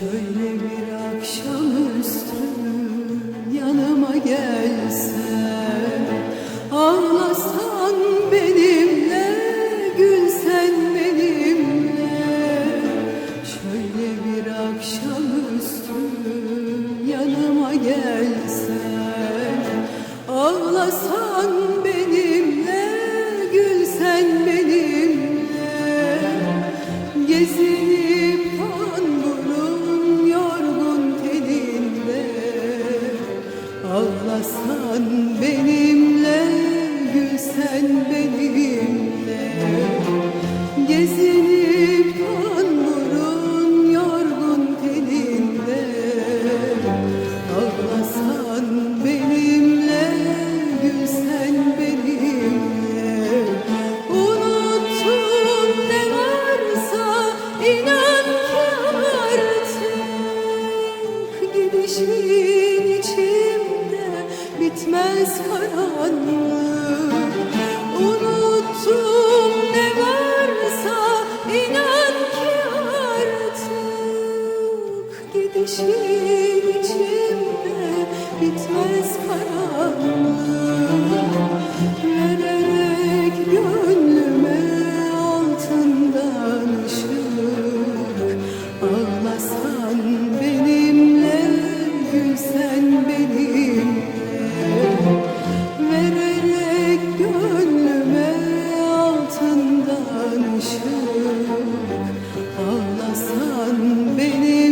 Şöyle bir akşamüstü yanıma gelsen Ağlasan benimle, gülsen benimle. Şöyle bir akşamüstü yanıma gelsen Ağlasan benimle, gülsen benimle. Gezin Sen benimle, gül sen benimle. Gezinip tanrım yorgun teninde. Ağlasan benimle, gül sen benimle. Unuttum ne varsa inan ki artık Gidişin için bitmez karanlık. ışık Ağlasan beni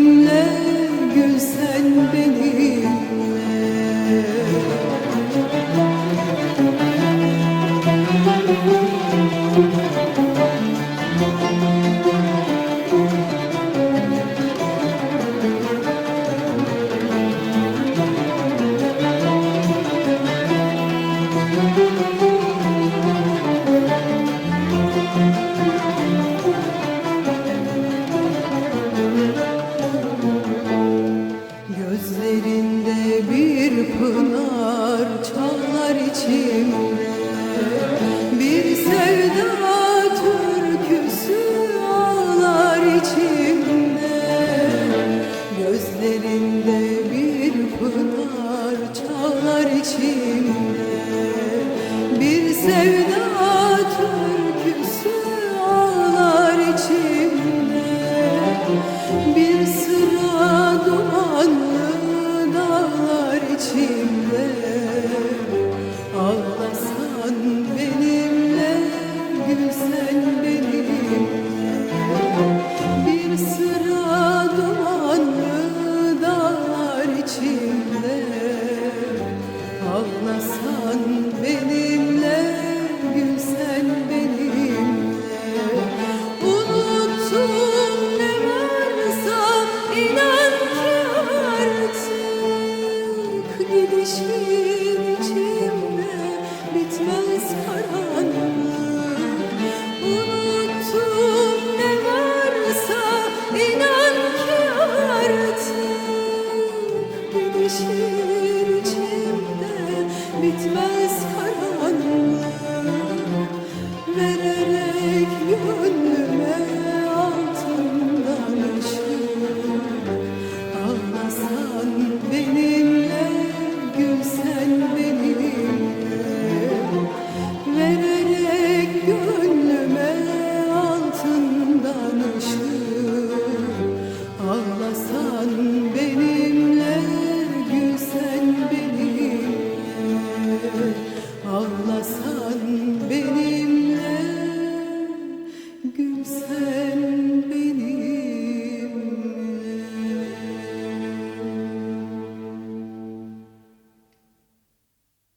Pınar çalar için Christmas.